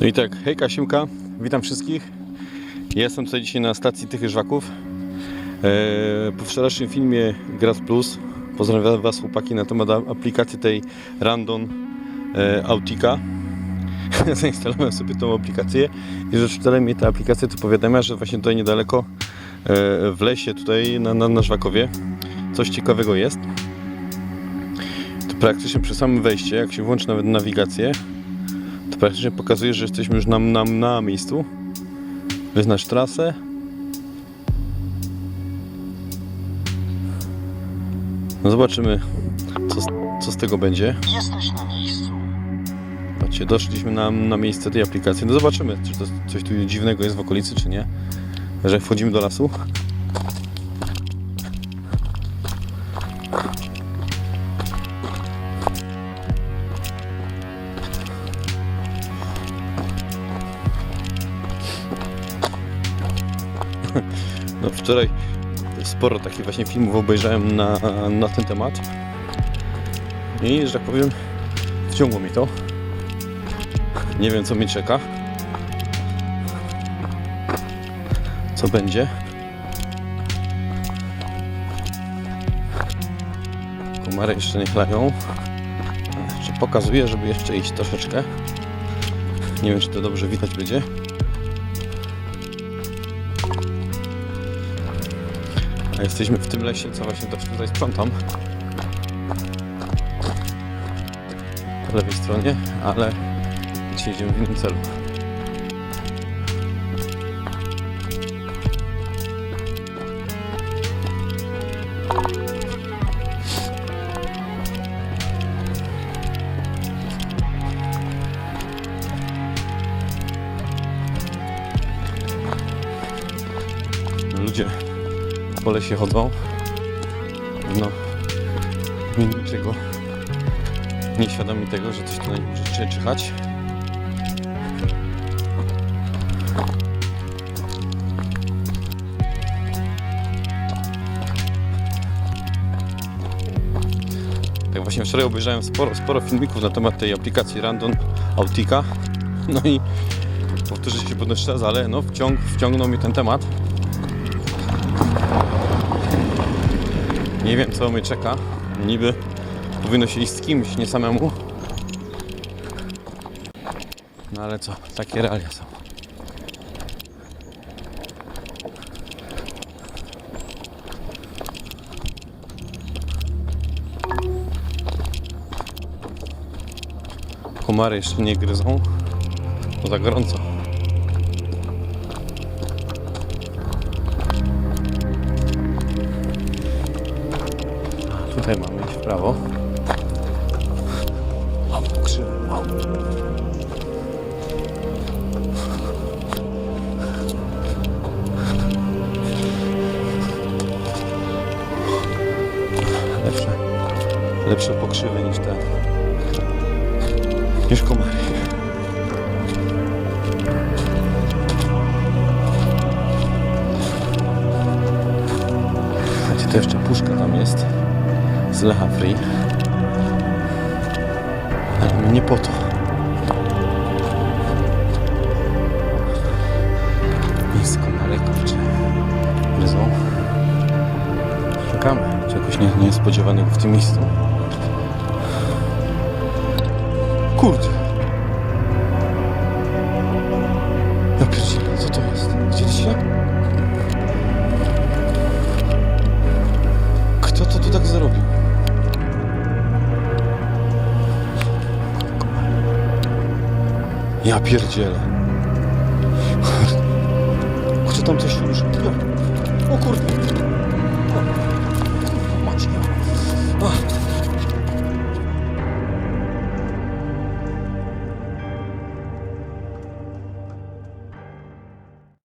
No i tak, hejka, siemka, witam wszystkich. Jestem tutaj dzisiaj na stacji Tychy Żwaków. Eee, po wczorajszym filmie Graz Plus pozdrawiam Was chłopaki na temat aplikacji tej Randon e, Autika. Zainstalowałem sobie tą aplikację i wczoraj mi ta aplikacja to powiadamia, że właśnie tutaj niedaleko e, w lesie tutaj na, na, na Żwakowie coś ciekawego jest. To praktycznie przy samym wejściu, jak się włączy nawet nawigację, praktycznie pokazuje, że jesteśmy już na, na, na miejscu. Wyznacz trasę. No zobaczymy, co, z- co z tego będzie. Jesteś na miejscu. Patrzcie, doszliśmy na, na miejsce tej aplikacji. No zobaczymy, czy to coś tu dziwnego jest w okolicy, czy nie. Że wchodzimy do lasu. No wczoraj sporo takich właśnie filmów obejrzałem na, na ten temat. I, że tak powiem, wciągło mi to. Nie wiem, co mnie czeka. Co będzie. Komary jeszcze nie chlają. Jeszcze pokazuję, żeby jeszcze iść troszeczkę. Nie wiem, czy to dobrze widać będzie. A jesteśmy w tym lesie, co właśnie też tutaj sprzątam. Po lewej stronie, ale dzisiaj idziemy w innym celu. Ludzie po lesie chodzą. No, niczego nieświadomi tego, że coś tutaj może czy- czyhać. Tak właśnie wczoraj obejrzałem sporo, sporo filmików na temat tej aplikacji Randon Autika. No i powtórzę się jeszcze raz, ale no wciąg, wciągnął mi ten temat. Nie wiem co mnie czeka. Niby powinno się iść z kimś, nie samemu. No ale co, takie realia są. Komary jeszcze nie gryzą, bo za gorąco. Tutaj mamy iść w prawo. Lepsze, lepsze pokrzywy niż te, niż komary. To jeszcze puszka tam jest z Free. Ale nie po to. Nisko komary, kurczę. Gryzą. Szukamy czegoś nie, niespodziewanego w tym miejscu. Kurde. Ja pierdzielę, co to jest? Widzieliście? Kto to tu tak zrobił? Ja pierdzielę. Kurczę, tam coś już... O kurde. O. Macie. O.